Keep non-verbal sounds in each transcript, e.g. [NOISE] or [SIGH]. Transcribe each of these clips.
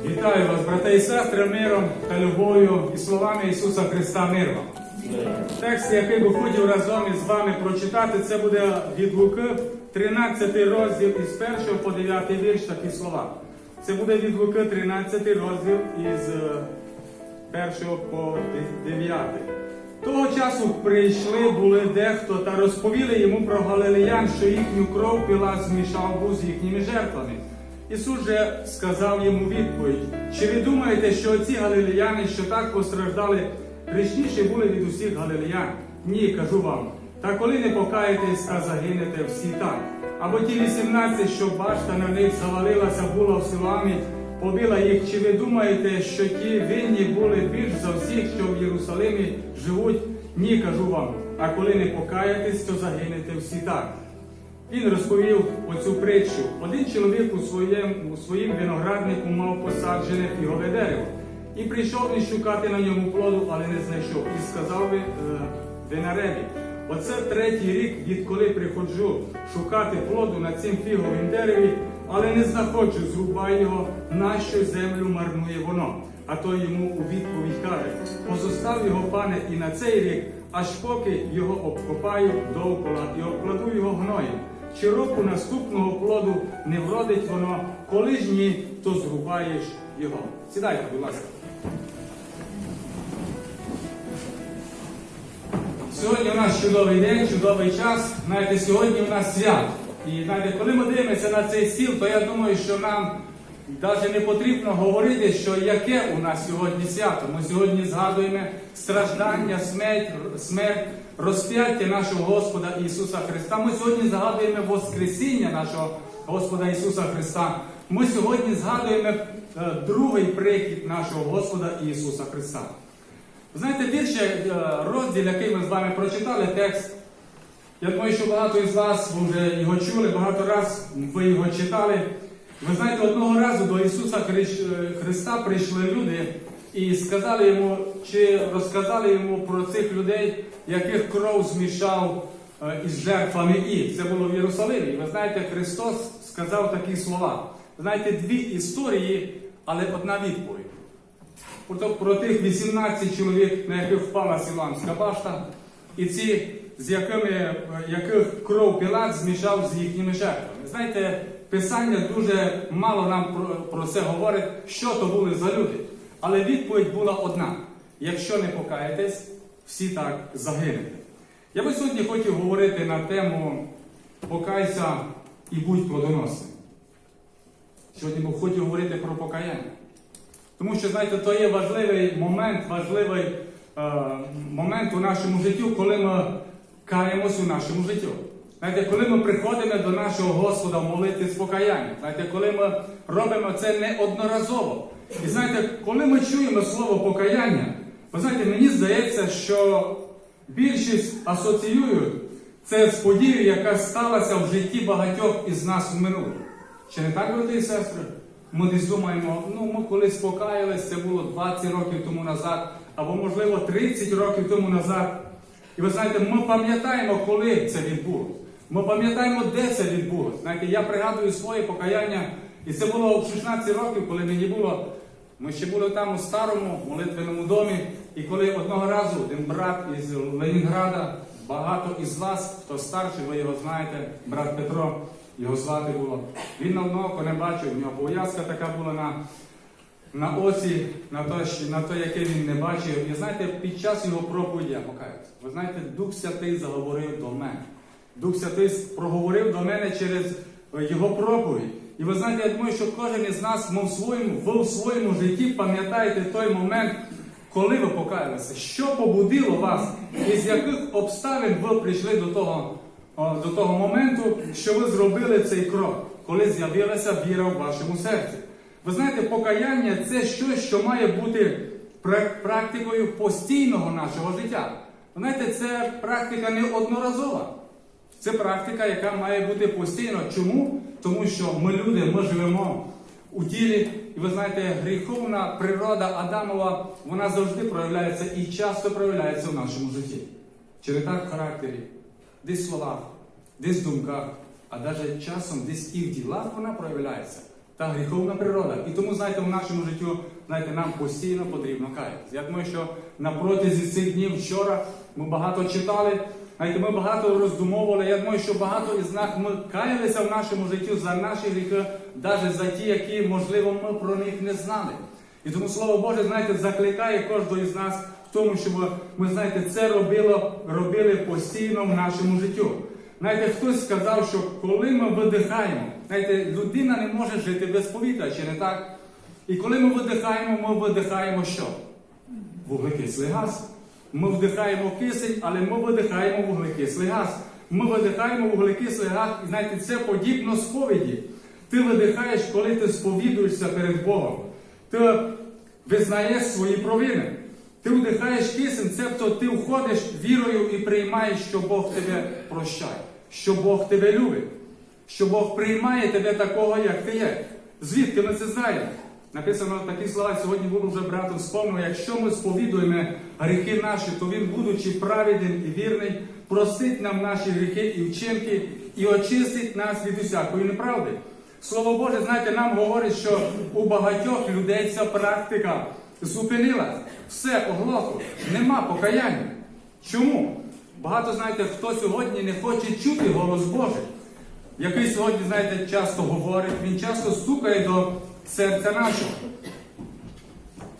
Вітаю вас, брати і сестри, миром та любов'ю і словами Ісуса Христа мир вам. Текст, який би хотів разом із вами прочитати, це буде від Луки, 13 розділ із 1 по 9 вірш такі слова. Це буде від Луки, 13 розділ із е, 1 по 9. Того часу прийшли були дехто та розповіли йому про галилеян, що їхню кров Пілат змішав був з їхніми жертвами. Ісус же сказав йому відповідь: чи ви думаєте, що ці галилеяни, що так постраждали, грішніші були від усіх галилеян? Ні, кажу вам. Та коли не покаєтесь, а загинете всі так. Або ті 18, що башта на них завалилася, була в силами, побила їх. Чи ви думаєте, що ті винні були більш за всіх, що в Єрусалимі живуть? Ні, кажу вам. А коли не покаєтесь, то загинете всі так. Він розповів оцю притчу. Один чоловік у своєму, у своїм винограднику мав посаджене фігове дерево. І прийшов він шукати на ньому плоду, але не знайшов. І сказав ви, е, винареві, оце третій рік, відколи приходжу шукати плоду на цим фіговим дереві, але не знаходжу, зрубай його, нащо землю марнує воно. А той йому у відповідь каже: позостав його, пане, і на цей рік, аж поки його обкопаю довкола і обкладу його гноєм. Чи року наступного плоду не вродить воно, коли ж ні, то зрубаєш його. Сідайте, будь ласка. Сьогодні у нас чудовий день, чудовий час. Знаєте, сьогодні у нас свято. І знаєте, коли ми дивимося на цей стіл, то я думаю, що нам навіть не потрібно говорити, що яке у нас сьогодні свято. Ми сьогодні згадуємо страждання, смерть, смерть, розп'яття нашого Господа Ісуса Христа. Ми сьогодні згадуємо Воскресіння нашого Господа Ісуса Христа. Ми сьогодні згадуємо е, другий прихід нашого Господа Ісуса Христа. Знаєте, вірш, е, розділ, який ми з вами прочитали, текст. Я думаю, що багато із вас вже його чули, багато разів ви його читали. Ви знаєте, одного разу до Ісуса Христа прийшли люди і сказали йому, чи розказали йому про цих людей, яких кров змішав е, із жертвами і. Це було в Єрусалимі. Ви знаєте, Христос сказав такі слова. Знаєте, дві історії, але одна відповідь. Про, тих 18 чоловік, на яких впала Сіламська башта, і ці, з якими, е, яких кров Пілат змішав з їхніми жертвами. Знаєте, Писання дуже мало нам про, про це говорить, що то були за люди. Але відповідь була одна: якщо не покаєтесь, всі так загинете. Я би сьогодні хотів говорити на тему покайся і будь плодоносним. Сьогодні би хотів говорити про покаяння. Тому що, знаєте, то є важливий момент, важливий е, момент у нашому житті, коли ми каємось у нашому житті. Знаєте, коли ми приходимо до нашого Господа молити з покаяння, знаєте, коли ми робимо це неодноразово. І знаєте, коли ми чуємо слово покаяння, ви знаєте, мені здається, що більшість асоціюють це з подією, яка сталася в житті багатьох із нас в минулому. Чи не так, брати і сестри? Ми десь думаємо, ну ми колись покаялись, це було 20 років тому назад, або, можливо, 30 років тому назад. І ви знаєте, ми пам'ятаємо, коли це відбулося. Ми пам'ятаємо, де це відбулося. Знаєте, я пригадую своє покаяння, і це було в 16 років, коли мені було. Ми ще були там у старому молитвеному домі, і коли одного разу один брат із Ленінграда, багато із вас, хто старший, ви його знаєте, брат Петро, його звати було. Він на одного не бачив, у нього пов'язка така була на, на оці, на те, на яке він не бачив. І знаєте, під час його проповіді я покаюся. Ви знаєте, Дух Святий заговорив до мене. Дух Святий проговорив до мене через е, його проповідь. І ви знаєте, я думаю, що кожен із нас ми в своєму, в своєму житті пам'ятаєте той момент, коли ви покаялися, що побудило вас, і з яких обставин ви прийшли до того, до того моменту, що ви зробили цей крок, коли з'явилася віра в вашому серці. Ви знаєте, покаяння це щось, що має бути практикою постійного нашого життя. Ви знаєте, це практика не одноразова. Це практика, яка має бути постійно. Чому? Тому що ми люди, ми живемо у тілі, і ви знаєте, гріховна природа Адамова, вона завжди проявляється і часто проявляється в нашому житті. Чи не так в характері, десь в словах, десь в думках, а навіть часом десь і в ділах вона проявляється. та гріховна природа. І тому, знаєте, в нашому життю, знаєте, нам постійно потрібно каятися. Я думаю, що на протязі цих днів вчора ми багато читали, знаєте, ми багато роздумовували. Я думаю, що багато із нас ми каялися в нашому житті за наші гріхи, навіть за ті, які, можливо, ми про них не знали. І тому Слово Боже, знаєте, закликає кожного із нас в тому, щоб ми, знаєте, це робило, робили постійно в нашому життю. Знаєте, хтось сказав, що коли ми видихаємо, знаєте, людина не може жити без повітря, чи не так? І коли ми видихаємо, ми видихаємо що? Вуглекислий газ. Ми вдихаємо кисень, але ми видихаємо вуглекислий газ. Ми видихаємо вуглекислий газ, і знаєте, це подібно сповіді. Ти видихаєш, коли ти сповідуєшся перед Богом. Ти визнаєш свої провини. Ти вдихаєш кисень, цебто ти входиш вірою і приймаєш, що Бог тебе прощає, що Бог тебе любить, що Бог приймає тебе такого, як ти є. Звідки ми це знаємо? Написано такі слова сьогодні буду вже братом спомнив. Якщо ми сповідуємо гріхи наші, то він, будучи праведним і вірний, простить нам наші гріхи і вчинки і очистить нас від усякої неправди. Слово Боже, знаєте, нам говорить, що у багатьох людей ця практика зупинилась. Все оглохло, нема покаяння. Чому? Багато знаєте, хто сьогодні не хоче чути голос Божий, який сьогодні, знаєте, часто говорить, він часто стукає до серця нашого.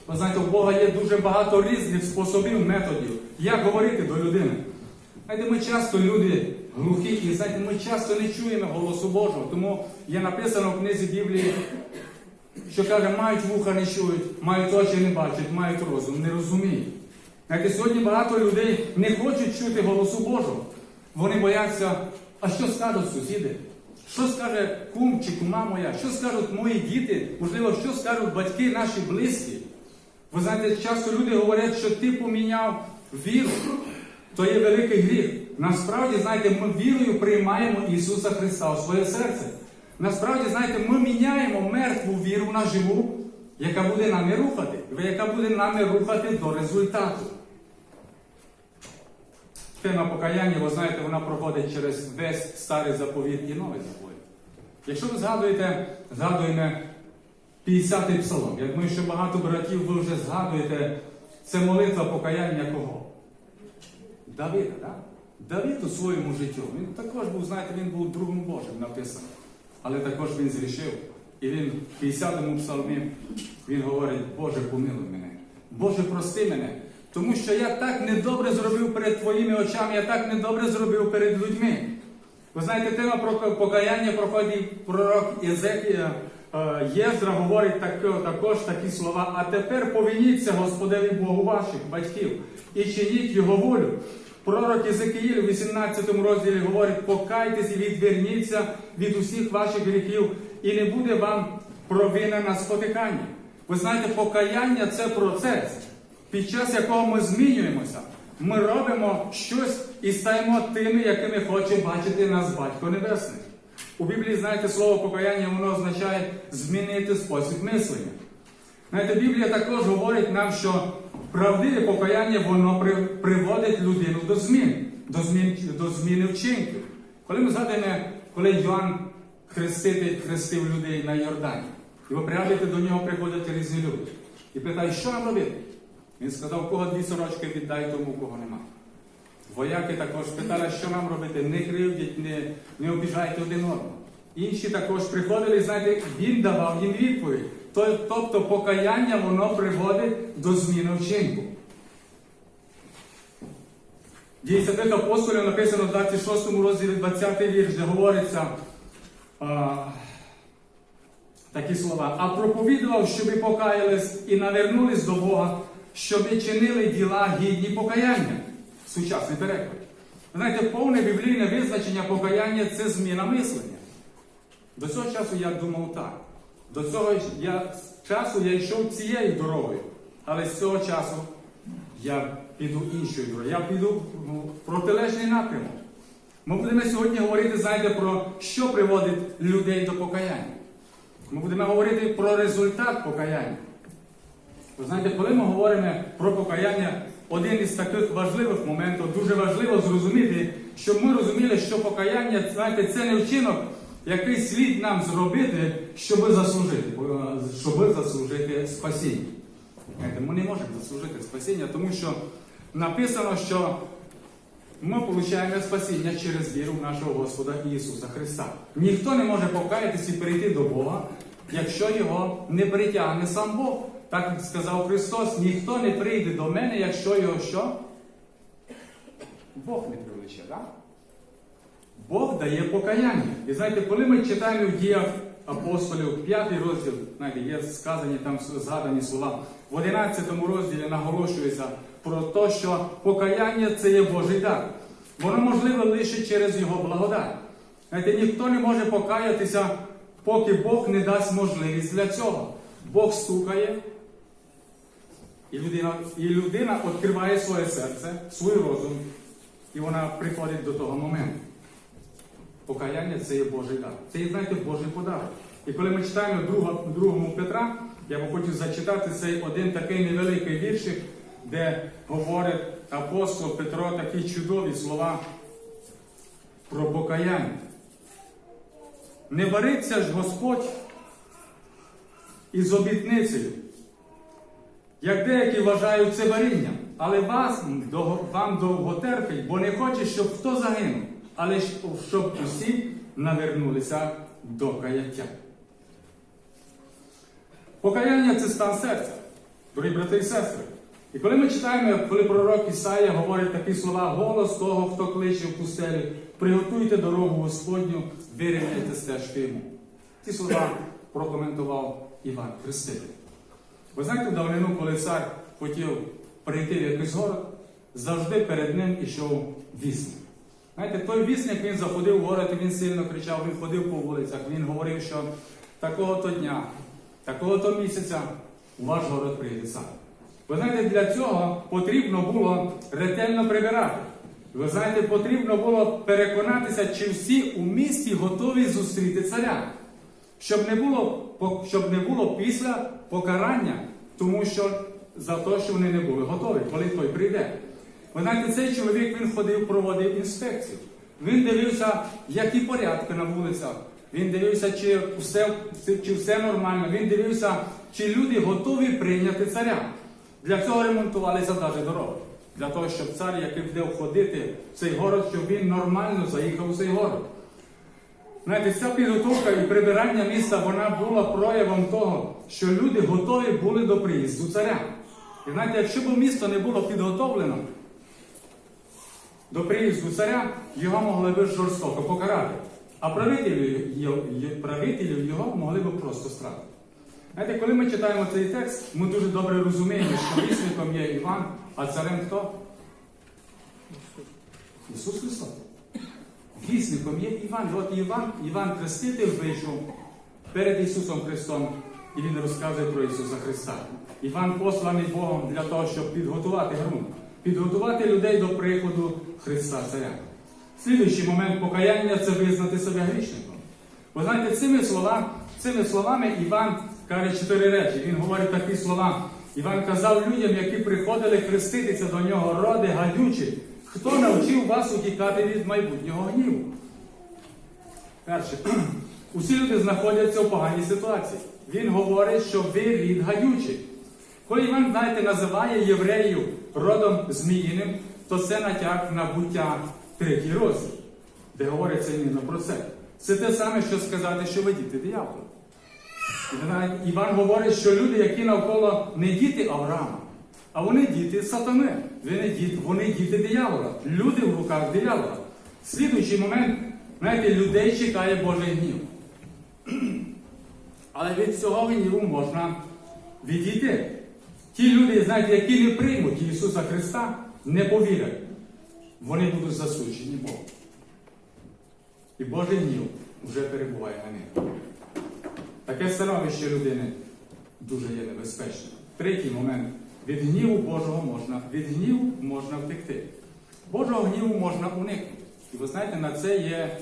Ви знаєте, у Бога є дуже багато різних способів, методів, як говорити до людини. Знаєте, ми часто люди глухі, і знаєте, ми часто не чуємо голосу Божого. Тому є написано в книзі Біблії, що каже, мають вуха не чують, мають очі не бачать, мають розум, не розуміють. Знаєте, сьогодні багато людей не хочуть чути голосу Божого. Вони бояться, а що скажуть сусіди? Що скаже кум чи кума моя? Що скажуть мої діти? Можливо, що скажуть батьки наші близькі? Ви знаєте, часто люди говорять, що ти поміняв віру. То є великий гріх. Насправді, знаєте, ми вірою приймаємо Ісуса Христа у своє серце. Насправді, знаєте, ми міняємо мертву віру на живу, яка буде нами рухати, яка буде нами рухати до результату. Тема покаяння, ви знаєте, вона проходить через весь старий заповіт і новий заповіт. Якщо ви згадуєте, згадуємо 50-й псалом. Я думаю, що багато братів ви вже згадуєте, це молитва покаяння кого? Давида, так? Давид у своєму життю. Він також був, знаєте, він був другом Божим написано. Але також він зрішив. І він в 50-му псалмі він говорить, Боже, помилуй мене. Боже, прости мене. Тому що я так недобре зробив перед твоїми очами, я так недобре зробив перед людьми. Ви знаєте, тема про покаяння проходить пророк Єзекія. Е, Єздра говорить так, також такі слова, а тепер повініться Господеві Богу ваших батьків і чиніть Його волю. Пророк Єзекіїль у 18 розділі говорить, покайтесь і відверніться від усіх ваших гріхів, і не буде вам провина на спотикання. Ви знаєте, покаяння це процес, під час якого ми змінюємося. Ми робимо щось і стаємо тими, якими хоче бачити нас Батько Небесний. У Біблії, знаєте, слово покаяння воно означає змінити спосіб мислення. Знаєте, Біблія також говорить нам, що правдиве покаяння воно при, приводить людину до змін, до, змін, до зміни вчинків. Коли ми згадуємо, коли Йоанн хреститель хрестив людей на Йордані, і ви пригадуєте, до нього приходять різні люди. І питають, що нам робити? Він сказав, кого дві сорочки віддай тому, кого немає. Вояки також питали, що нам робити, не кривдіть, не, не обіжайте один одного. Інші також приходили, знаєте, він давав їм відповідь. Тобто покаяння воно приводить до зміни вчинку. Дії святих апостолів написано в 26 розділі 20 вірш, де говориться а, такі слова. А проповідував, щоби покаялись і навернулись до Бога, щоби чинили діла гідні покаяння. Сучасний переклад. Знаєте, повне біблійне визначення покаяння це зміна мислення. До цього часу я думав так. До цього я, часу я йшов цією дорогою. Але з цього часу я піду іншою дорогою. Я піду ну, в протилежний напрямок. Ми будемо сьогодні говорити, знаєте, про що приводить людей до покаяння. Ми будемо говорити про результат покаяння. Ви знаєте, коли ми говоримо про покаяння, один із таких важливих моментів, дуже важливо зрозуміти, щоб ми розуміли, що покаяння, знаєте, це не вчинок, який слід нам зробити, щоб заслужити, щоб заслужити спасіння. Знаєте, Ми не можемо заслужити спасіння, тому що написано, що ми отримуємо спасіння через віру в нашого Господа Ісуса Христа. Ніхто не може покаятися і прийти до Бога, якщо його не притягне сам Бог. Так сказав Христос, ніхто не прийде до мене, якщо його що? Бог не привлече, так? Бог дає покаяння. І знаєте, коли ми читаємо в діях апостолів, п'ятий розділ, знаєте, є сказані там згадані слова, в 11 розділі наголошується про те, що покаяння це є Божий дар. Воно можливе лише через Його благодать. Знаєте, ніхто не може покаятися, поки Бог не дасть можливість для цього. Бог стукає, і людина, і людина відкриває своє серце, свій розум, і вона приходить до того моменту. Покаяння це є Божий дар. Це є, знаєте, Божий подарок. І коли ми читаємо друга, другому Петра, я би хотів зачитати цей один такий невеликий віршик, де говорить апостол Петро такі чудові слова про покаяння. Не бариться ж Господь із обітницею, як деякі вважають це варінням, але вас, вам довго терпить, бо не хоче, щоб хто загинув, але щоб усі навернулися до каяття. Покаяння це стан серця, дорогі брати і сестри. І коли ми читаємо, коли пророк Ісая говорить такі слова, голос того, хто кличе в пустелі, приготуйте дорогу Господню, вирівняйте стежки йому. Ці слова прокоментував Іван Хреститель. Ви знаєте, в давнину, коли цар хотів прийти в якийсь город, завжди перед ним ішов вісник. Знаєте, той вісник він заходив в город, і він сильно кричав, він ходив по вулицях, він говорив, що такого-то дня, такого-то місяця у ваш город прийде цар. Ви знаєте, для цього потрібно було ретельно прибирати. Ви знаєте, потрібно було переконатися, чи всі у місті готові зустріти царя щоб не було, щоб не було після покарання, тому що за те, що вони не були готові, коли той прийде. Ви цей чоловік він ходив, проводив інспекцію. Він дивився, які порядки на вулицях. Він дивився, чи все, чи все нормально. Він дивився, чи люди готові прийняти царя. Для цього ремонтувалися навіть дороги. Для того, щоб цар, який буде входити в цей город, щоб він нормально заїхав у цей город. Знаєте, ця підготовка і прибирання міста вона була проявом того, що люди готові були до приїзду царя. І знаєте, якщо б місто не було підготовлено до приїзду царя, його могли б жорстоко покарати. А правителів його, могли б просто стратити. Знаєте, коли ми читаємо цей текст, ми дуже добре розуміємо, що вісником є Іван, а царем хто? Ісус Христос. Вісником є Іван. От Іван, Іван Хреститель вийшов перед Ісусом Христом, і Він розказує про Ісуса Христа. Іван посланий Богом для того, щоб підготувати ґрунт, підготувати людей до приходу Христа Царя. Слідуючий момент покаяння це визнати себе грішником. Ви знаєте, цими словами, цими словами Іван каже чотири речі. Він говорить такі слова. Іван казав людям, які приходили хреститися до нього, роди гадючі, хто навчив вас утікати від майбутнього гніву? Перше, [CLEARS THROAT] усі люди знаходяться в поганій ситуації. Він говорить, що ви рід гадючий. Коли Іван, знаєте, називає євреїв родом зміїним, то це натяк на буття третій розділ, де говориться іменно про це. Це те саме, що сказати, що ви діти диявола. Іван говорить, що люди, які навколо не діти Авраама, а вони діти сатани. Вони діти, вони діти диявола. Люди в руках диявола. Слідуючий момент, знаєте, людей чекає Божий гнів. [CLEARS THROAT] Але від цього гніву можна відійти. Ті люди, знаєте, які не приймуть Ісуса Христа, не повірять. Вони будуть засуджені Богом. І Божий гнів вже перебуває на них. Таке становище людини дуже є небезпечне. Третій момент. Від гніву Божого можна, від гніву можна втекти. Божого гніву можна уникнути. І ви знаєте, на це є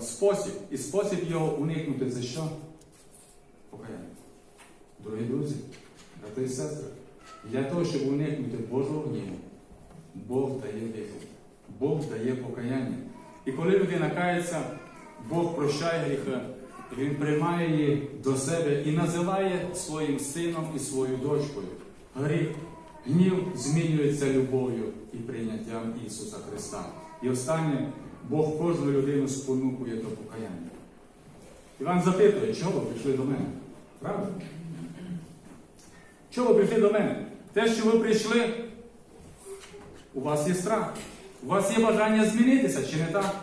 спосіб. І спосіб його уникнути це що? Покаяння. Дорогі друзі, брати і сестри, для того, щоб уникнути Божого гніву, Бог дає вихід. Бог дає покаяння. І коли людина кається, Бог прощає гріха, Він приймає її до себе і називає своїм сином і своєю дочкою. Гріх, гнів змінюється любов'ю і прийняттям Ісуса Христа. І останнє, Бог кожну людину спонукує до покаяння. Іван запитує, чого ви прийшли до мене? Правда? Чого ви прийшли до мене? Те, що ви прийшли, у вас є страх. У вас є бажання змінитися, чи не так?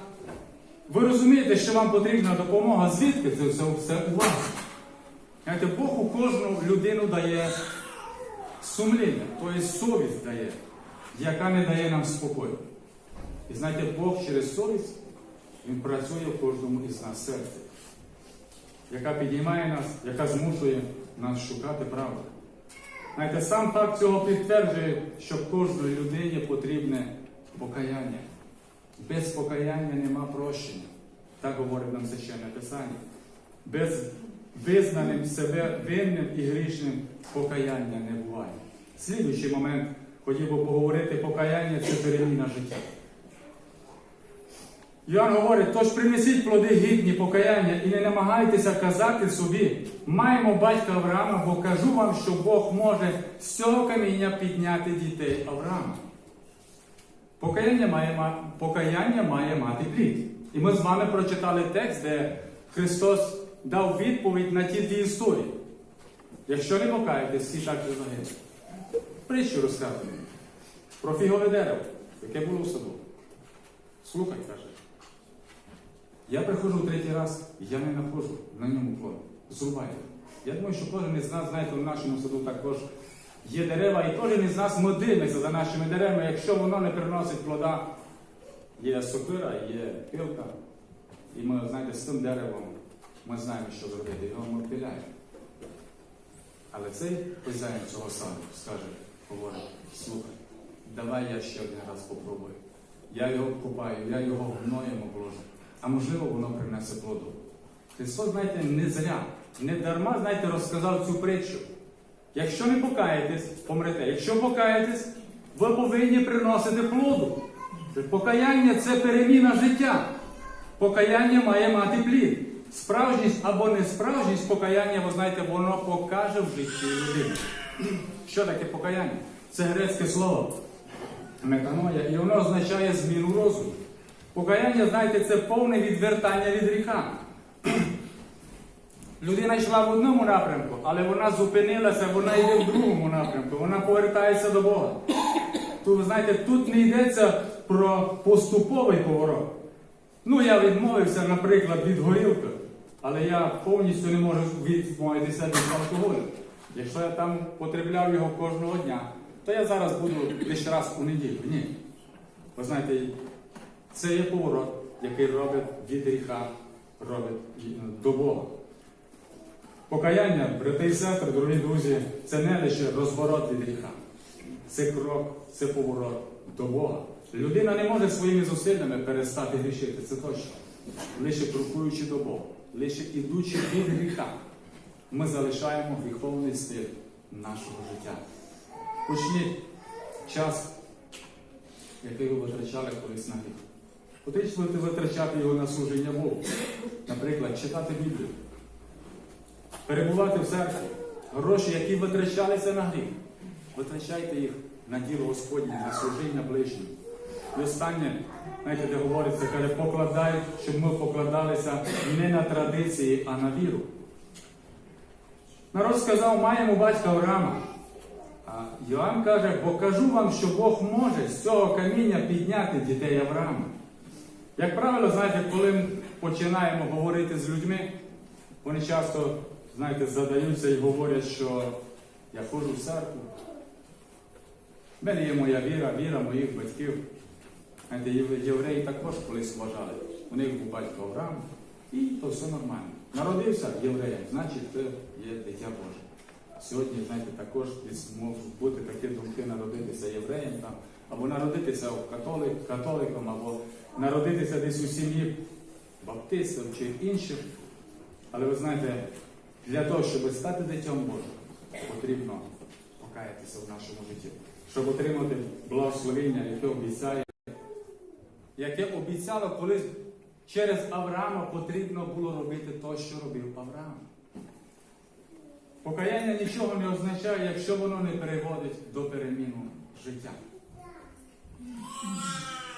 Ви розумієте, що вам потрібна допомога, звідки це все, у вас? Знаєте, Бог у кожну людину дає сумління, тобто совість дає, яка не дає нам спокою. І знаєте, Бог через совість Він працює в кожному із нас серці, яка підіймає нас, яка змушує нас шукати правду. Знаєте, сам факт цього підтверджує, що кожній людині потрібне покаяння. Без покаяння нема прощення. Так говорить нам священне Писання. Без визнаним себе винним і грішним покаяння не буває. Слідуючий момент хотів би поговорити, покаяння це переміна життя. Йоанн говорить, тож принесіть плоди гідні покаяння і не намагайтеся казати собі, маємо батька Авраама, бо кажу вам, що Бог може з цього каміння підняти дітей Авраама. Покаяння має, покаяння має мати плід. І ми з вами прочитали текст, де Христос дав відповідь на ті дві історії. Якщо не покаєтесь, всі так і загинуть. Притчу розказує про фігове дерево, яке було в саду. Слухай, каже. Я приходжу третій раз, я не знаходжу на ньому плоду. Зрубайте. Я думаю, що кожен із нас, знаєте, в нашому саду також є дерева, і кожен із нас ми дивимося за нашими деревами, якщо воно не приносить плода, є сокира, є пилка. І ми, знаєте, з тим деревом ми знаємо, що зробити, його ми. Але цей хазяїн цього саду скаже, говорить, слухай, давай я ще один раз попробую. Я його купаю, я його гноєм обложу. А можливо, воно принесе плоду. Христос, знаєте, не зря, не дарма, знаєте, розказав цю притчу. Якщо не покаєтесь, помрете. Якщо покаєтесь, ви повинні приносити плоду. Покаяння це переміна життя. Покаяння має мати плід. Справжність або несправжність покаяння, ви знаєте, воно покаже в житті людини. Що таке покаяння? Це грецьке слово метаноя, і воно означає зміну розуму. Покаяння, знаєте, це повне відвертання від гріха. Людина йшла в одному напрямку, але вона зупинилася, вона йде в другому напрямку, вона повертається до Бога. Тут, ви знаєте, тут не йдеться про поступовий поворот. Ну, я відмовився, наприклад, від горілки, але я повністю не можу відмовитися від алкоголю. Якщо я там потребляв його кожного дня, то я зараз буду лише раз у неділю. Ні. Ви знаєте, це є поворот, який робить від гріха, робить до Бога. Покаяння, брати і сестри, дорогі друзі, це не лише розворот від гріха. Це крок, це поворот до Бога. Людина не може своїми зусиллями перестати грішити, це точно. Лише крокуючи до Бога, лише ідучи від гріха, ми залишаємо гріховний стиль нашого життя. Почніть час, який ви витрачали колись на гріх. Потрібно витрачати його на служіння Богу. Наприклад, читати Біблію, перебувати в церкві. Гроші, які витрачалися на гріх, витрачайте їх на діло Господнє, на служіння ближнім. І останнє, знаєте, де говориться, каже, покладають, щоб ми покладалися не на традиції, а на віру. Народ сказав, маємо батька Авраама. А Йоанн каже, бо кажу вам, що Бог може з цього каміння підняти дітей Авраама. Як правило, знаєте, коли ми починаємо говорити з людьми, вони часто, знаєте, задаються і говорять, що я ходжу в церкву. В мене є моя віра, віра моїх батьків. Знаєте, євреї також колись вважали. У них був батько Авраам, і то все нормально. Народився євреєм, значить, це є дитя Боже. Сьогодні, знаєте, також можуть бути такі думки народитися євреєм там, або народитися католик, католиком, або народитися десь у сім'ї баптистів чи інших. Але ви знаєте, для того, щоб стати дитям Божим, потрібно покаятися в нашому житті, щоб отримати благословення, яке обіцяє, яке обіцяло колись Через Авраама потрібно було робити те, що робив Авраам. Покаяння нічого не означає, якщо воно не переводить до переміну життя.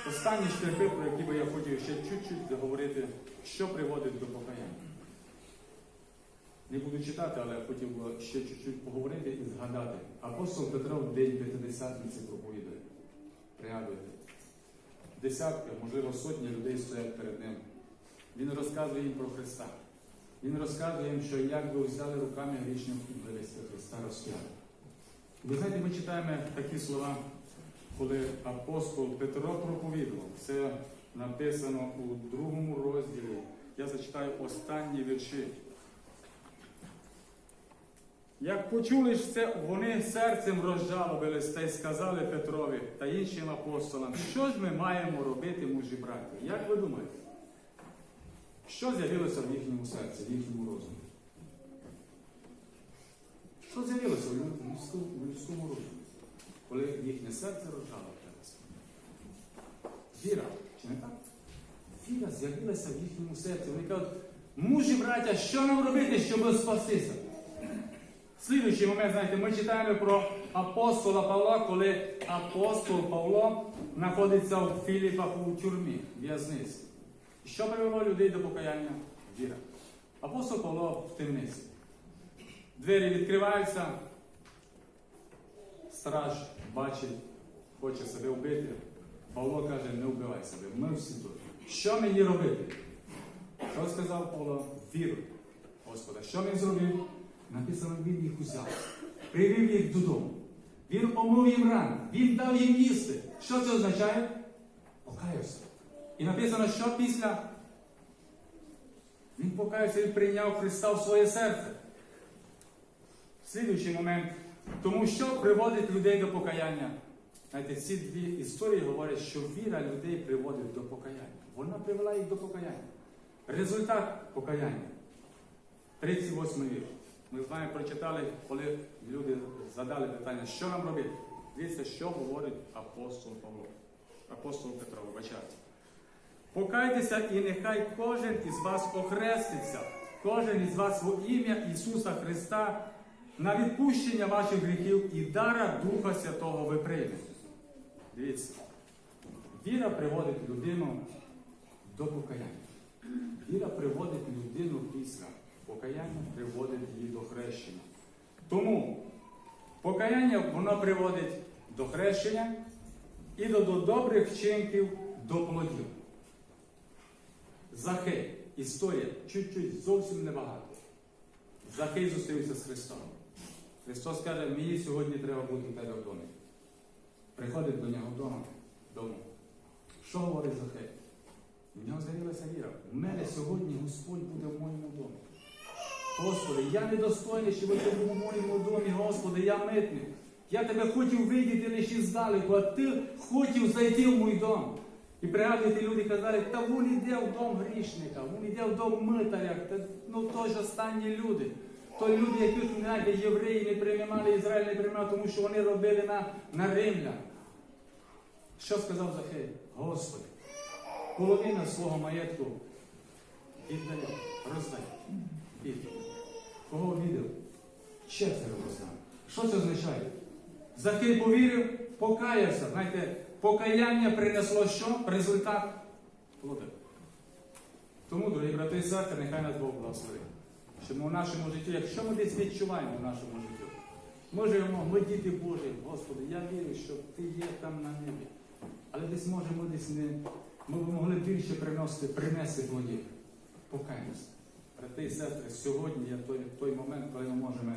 Останні шляхи, про які би я хотів ще чуть-чуть договорити, що приводить до покаяння. Не буду читати, але я хотів би ще чуть-чуть поговорити і згадати. Апостол Петро в день П'ятидесятниці проповідає. Десятки, можливо, сотні людей стоять перед ним. Він розказує їм про Христа. Він розказує їм, що як ви взяли руками грішним і Христа розп'яли. Ви знаєте, ми читаємо такі слова, коли апостол Петро проповідував. Це написано у другому розділі. Я зачитаю останні вірші. Як почули ж це, вони серцем розжалобились та й сказали Петрові та іншим апостолам, що ж ми маємо робити, мужі браті? Як ви думаєте? Що з'явилося в їхньому серці, в їхньому розумі? Що з'явилося в людському, розумі, коли їхнє серце розжалобилося? Віра, чи не так? Віра з'явилася в їхньому серці. Вони кажуть, мужі браття, що нам робити, щоб спастися? Слідуючий момент, знаєте, ми читаємо про апостола Павла, коли апостол Павло знаходиться в Філіпах у тюрмі, в'язниці. Що привело людей до покаяння? Віра. Апостол Павло в темниці. Двері відкриваються, страж бачить, хоче себе вбити. Павло каже, не вбивай себе, ми всі тут. Що мені робити? Що сказав Павло? Віру. Господа, що він зробив? Написано, він їх узяв, привів їх додому. Він помив їм рани, він дав їм їсти. Що це означає? Покаявся. І написано, що після він покаявся і прийняв Христа в своє серце. Слідуючий момент. Тому що приводить людей до покаяння? Знаєте, ці дві історії говорять, що віра людей приводить до покаяння. Вона привела їх до покаяння. Результат покаяння. 38 вірш. Ми з вами прочитали, коли люди задали питання, що нам робити. Дивіться, що говорить апостол Павло. Апостол Петро, вибачайте. Покайтеся і нехай кожен із вас охреститься, кожен із вас во ім'я Ісуса Христа на відпущення ваших гріхів і дара Духа Святого ви приймете. Дивіться, віра приводить людину до покаяння. Віра приводить людину після покаяння, приводить її до хрещення. Тому покаяння воно приводить до хрещення і до, до добрих вчинків, до плодів. Захей, історія, чуть-чуть, зовсім небагато. Захей зустрівся з Христом. Христос каже, мені сьогодні треба бути у тебе в домі. Приходить до нього вдома, дому. Що говорить Захей? У нього з'явилася віра. У мене сьогодні Господь буде в моєму домі. Господи, я недостойний, щоб ти був у моєму домі, Господи, я митник. Я тебе хотів видіти лише здалеку, а ти хотів зайти в мій дом. І пригадуєте, люди казали, та він йде в дом грішника, він йде в дом митаря, та, ну то ж останні люди. То люди, яких знаєте, євреї не приймали, Ізраїль не приймав, тому що вони робили на, на римлян. Що сказав Захей? Господи, половина свого маєтку віддає, роздає. Віддає. Кого віддав? Четверо роздав. Що це означає? Захей повірив, покаявся. Знаєте, покаяння принесло що? Результат плоди. Тому, дорогі брати і сестри, нехай нас Бог благословить. Щоб ми в нашому житті, якщо ми десь відчуваємо в нашому житті, ми живемо, ми діти Божі, Господи, я вірю, що Ти є там на небі. Але десь може ми десь не. Ми б могли більше приносити, принести плодів. Покаємося. Брати і сестри, сьогодні є той, той момент, коли ми можемо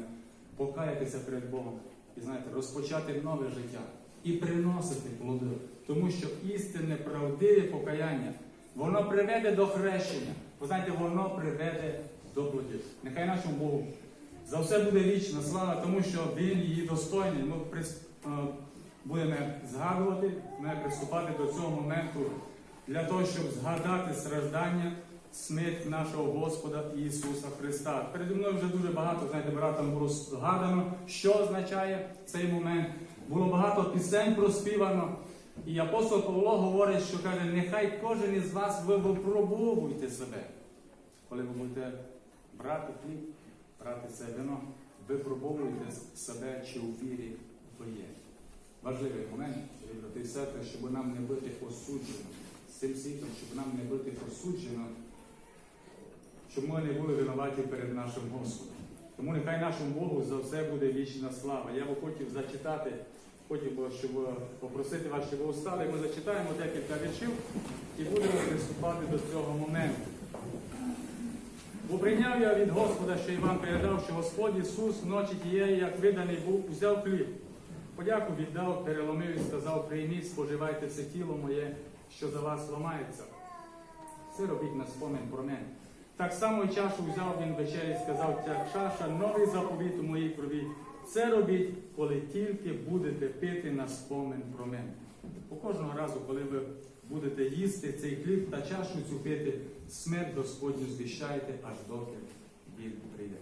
покаятися перед Богом і знаєте, розпочати нове життя і приносити плоди. Тому що істинне, правдиве покаяння, воно приведе до хрещення. Ви знаєте, воно приведе до плодів. Нехай нашому Богу за все буде вічна слава, тому що Він її достойний. Ми прис- е, будемо згадувати, ми приступати до цього моменту для того, щоб згадати страждання, смерть нашого Господа Ісуса Христа. Переді мною вже дуже багато, знаєте, братом було згадано, що означає цей момент. Було багато пісень проспівано. І апостол Павло говорить, що каже, нехай кожен із вас ви випробовуйте себе. Коли ви будете брати хліб, брати це вино, випробовуйте себе, чи у вірі ви є. Важливий момент, брати і сестри, щоб нам не бути осуджено з цим світом, щоб нам не бути осуджено, щоб ми не були винуваті перед нашим Господом. Тому нехай нашому Богу за все буде вічна слава. Я би хотів зачитати, хотів би, щоб попросити вас, щоб ви встали. Ми зачитаємо декілька віршів і будемо приступати до цього моменту. Бо прийняв я від Господа, що Іван передав, що Господь Ісус вночі тієї, як виданий був, узяв хліб. Подяку віддав, переломив і сказав, прийміть, споживайте це тіло моє, що за вас ламається. Це робіть на спомин про мене. Так само і чашу взяв він вечері і сказав, ця чаша новий заповіт у моїй крові. Це робіть, коли тільки будете пити на спомин про мене. По кожного разу, коли ви будете їсти цей хліб та чашу цю пити, смерть Господню звіщайте, аж доки він прийде.